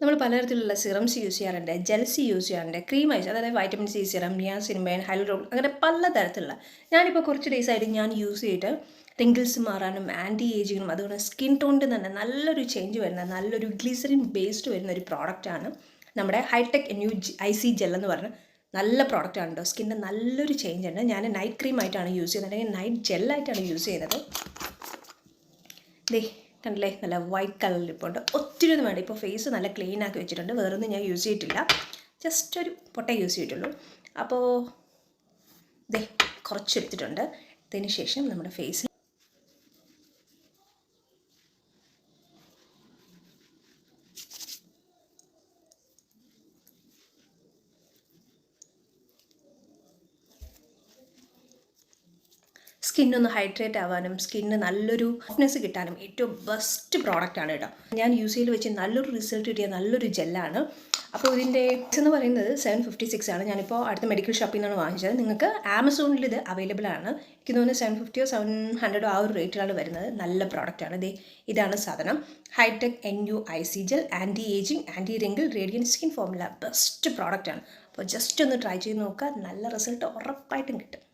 നമ്മൾ പലതരത്തിലുള്ള serums use ചെയ്യാറുണ്ട്. ജെൽസ് യൂസ് ചെയ്യാറുണ്ട്. ക്രീം ഐസ് അതായത് വൈറ്റമിൻ സി സിറം നിയാസിനിമേൻ ഹൈലറോൾ അങ്ങനെ പലതരത്തിലുള്ള. ഞാനിപ്പോൾ കുറച്ച് ഡേയ്സ് ആയിട്ട് ഞാൻ യൂസ് ചെയ്തിട്ട് റിങ്കിൾസ് മാറാനും ആന്റി ഏജിങ്ങിനും അതുകൊണ്ട് സ്കിൻ ടോണിന്റെ തന്നെ നല്ലൊരു ചേഞ്ച് വരുന്ന നല്ലൊരു ഗ്ലിസറിൻ ബേസ്ഡ് വരുന്ന ഒരു പ്രോഡക്റ്റാണ് നമ്മുടെ hitech new I C gel എന്ന് പറഞ്ഞ നല്ല പ്രോഡക്റ്റ് ആണ് കേട്ടോ സ്കിന്റെ നല്ലൊരു ചേഞ്ച് ഉണ്ട്. ഞാൻ നൈറ്റ് ക്രീം ആയിട്ടാണ് യൂസ് ചെയ്യുന്നത്. അല്ലെങ്കിൽ നൈറ്റ് ജെല്ലായിട്ടാണ് യൂസ് ചെയ്യുന്നത്. ദേ കണ്ടില്ലേ? നല്ല വൈറ്റ് കളറിൽ ഇപ്പോൾ ഉണ്ട് ഒത്തിരി ഒന്നും വേണ്ട. ഇപ്പോൾ ഫേസ് നല്ല ക്ലീൻ ആക്കി വെച്ചിട്ടുണ്ട്. വേറൊന്നും ഞാൻ യൂസ് ചെയ്തിട്ടില്ല. ജസ്റ്റ് ഒരു പൊട്ട യൂസ് ചെയ്തിട്ടുള്ളൂ. അപ്പോൾ ദേ കുറച്ചെടുത്തിട്ടുണ്ട് ഇതിന് ശേഷം നമ്മുടെ ഫേസ് സ്കിന്നൊന്ന് ഹൈഡ്രേറ്റ് ആവാനും സ്കിന്ന് നല്ലൊരു സോഫ്റ്റ്നെസ് കിട്ടാനും ഏറ്റവും ബെസ്റ്റ് പ്രോഡക്റ്റ് ആണ് കേട്ടോ. ഞാൻ യൂസ് ചെയ്ത് വെച്ച് നല്ലൊരു റിസൾട്ട് കിട്ടിയ നല്ലൊരു ജെല്ലാണ് അപ്പോൾ ഇതിന്റെ എന്ന് പറയുന്നത് സെവൻ ഫിഫ്റ്റി സിക്സ് ആണ്. ഞാനിപ്പോൾ അടുത്ത മെഡിക്കൽ ഷോപ്പിൽ നിന്നാണ് വാങ്ങിച്ചത്. നിങ്ങൾക്ക് ആമസോണിൽ ഇത് അവൈലബിൾ ആണ്. എനിക്ക് തോന്നുന്നു സെവൻ ഫിഫ്റ്റിയോ സെവൻ ഹൺഡ്രഡോ ആ ഒരു റേറ്റിലാണ് വരുന്നത്. നല്ല പ്രോഡക്റ്റ് ആണ്. ഇത് ഇതാണ് സാധനം. Hitech N U I C gel anti ageing anti wrinkle radiant skin formula best product ആണ്. അപ്പോൾ ജസ്റ്റ് ഒന്ന് ട്രൈ ചെയ്ത് നോക്കുക. നല്ല റിസൾട്ട് ഉറപ്പായിട്ടും കിട്ടും.